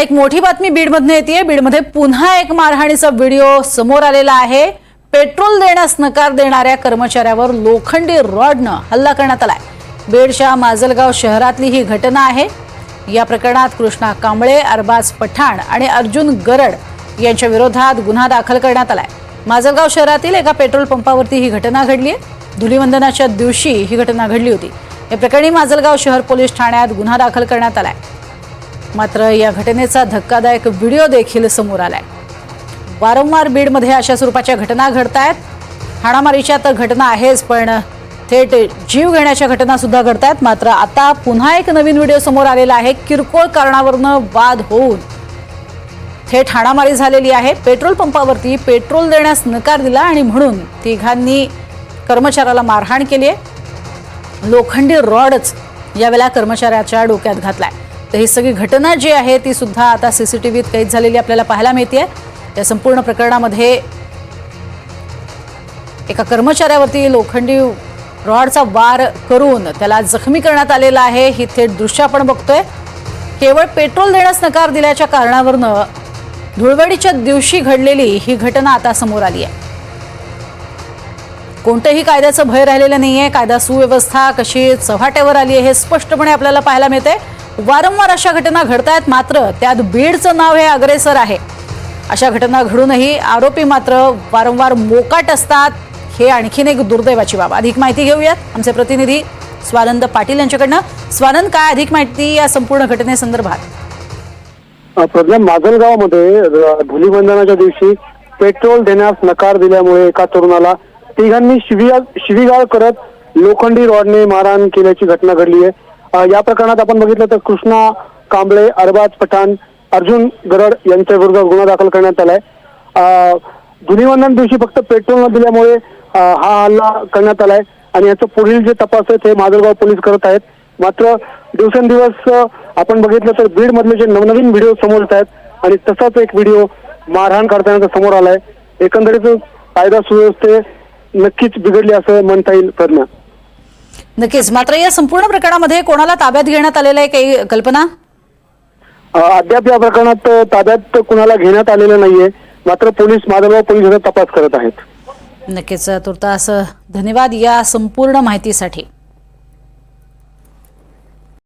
आणि एक मोठी बातमी बीडमधनं येते. बीडमध्ये पुन्हा एक मारहाणीचा व्हिडिओ समोर आलेला आहे. पेट्रोल देण्यास नकार देणाऱ्या कर्मचाऱ्यावर लोखंडी रॉडनं हल्ला करण्यात आलाय. बीडच्या माजलगाव शहरातली ही घटना आहे. या प्रकरणात कृष्णा कांबळे अरबाज पठाण आणि अर्जुन गरड यांच्या विरोधात गुन्हा दाखल करण्यात आलाय. माजलगाव शहरातील एका पेट्रोल पंपावरती ही घटना घडली आहे धुलीवंदनाच्या दिवशी ही घटना घडली होती. या प्रकरणी माजलगाव शहर पोलीस ठाण्यात गुन्हा दाखल करण्यात आलाय. मात्र या घटनेचा धक्कादायक व्हिडिओ देखील समोर आलाय. वारंवार बीडमध्ये अशा स्वरूपाच्या घटना घडत आहेत हाणामारीच्या तर घटना आहेच पण थेट जीव घेण्याच्या घटना सुद्धा घडत आहेत मात्र आता पुन्हा एक नवीन व्हिडिओ समोर आलेला आहे. किरकोळ कारणावरनं वाद होऊन थेट हाणामारी झालेली आहे. पेट्रोल पंपावरती पेट्रोल देण्यास नकार दिला आणि म्हणून तिघांनी कर्मचाऱ्याला मारहाण केली आहे. लोखंडी रॉडच यावेळेला कर्मचाऱ्याच्या डोक्यात घातलाय. तर ही सगळी घटना जी आहे ती सुद्धा आता सी सी टी व्हीत कैद झालेली आपल्याला पाहायला मिळते या संपूर्ण प्रकरणामध्ये एका कर्मचाऱ्यावरती लोखंडी रॉडचा वार करून त्याला जखमी करण्यात आलेला आहे. ही थेट दृश्य आपण बघतोय. केवळ पेट्रोल देण्यास नकार दिल्याच्या कारणावरनं धुळवडीच्या दिवशी घडलेली ही घटना आता समोर आली आहे. कोणतंही कायद्याचं भय राहिलेलं नाही आहे कायदा सुव्यवस्था कशी चव्हाट्यावर आली आहे हे स्पष्टपणे आपल्याला पाहायला मिळते वारंवार अशा घटना घडतायत मात्र त्यात बीडचं नाव हे अग्रेसर आहे. अशा घटना घडूनही आरोपी मात्र वारंवार मोकाट असतात. हे आणखीन एक दुर्दैवाची बाब. अधिक माहिती घेऊयात. आमचे प्रतिनिधी स्वानंद पाटील यांच्याकडनं. स्वानंद काय अधिक माहिती या संपूर्ण घटनेसंदर्भात? प्रज्ञा माजलगावमध्ये धुलीबंधनाच्या दिवशी पेट्रोल देण्यास नकार दिल्यामुळे एका तरुणाला तिघांनी शिविगाळ शिवीगाळ करत लोखंडी रॉडने मारहाण केल्याची घटना घडली आहे. या प्रकरणात आपण बघितलं तर कृष्णा कांबळे अरबाज पठाण अर्जुन गरड यांच्या विरोधात गुन्हा दाखल करण्यात आलाय. अ, दिवशी फक्त पेट्रोल न दिल्यामुळे हा हल्ला करण्यात आलाय आणि याचं पुढील जे तपास आहेत हे माजलगाव पोलीस करत आहेत. मात्र दिवसेंदिवस आपण बघितलं तर बीड मधले जे नवनवीन व्हिडिओ समोर येत आहेत आणि तसाच एक व्हिडिओ मारहाण करताना समोर आलाय. एकंदरीत कायदा सुव्यवस्थे नक्कीच बिघडली असं म्हणता येईल प्रज्ञा. नक्कीच. मात्र या संपूर्ण प्रकरणामध्ये कोणाला ताब्यात घेण्यात आलेलं आहे काही कल्पना? अद्याप या प्रकरणात ताब्यात कुणाला घेण्यात आलेलं नाहीये. मात्र पोलीस माधवगाव पोलीस तपास करत आहेत. नक्कीच. तुर्तास धन्यवाद या संपूर्ण माहितीसाठी.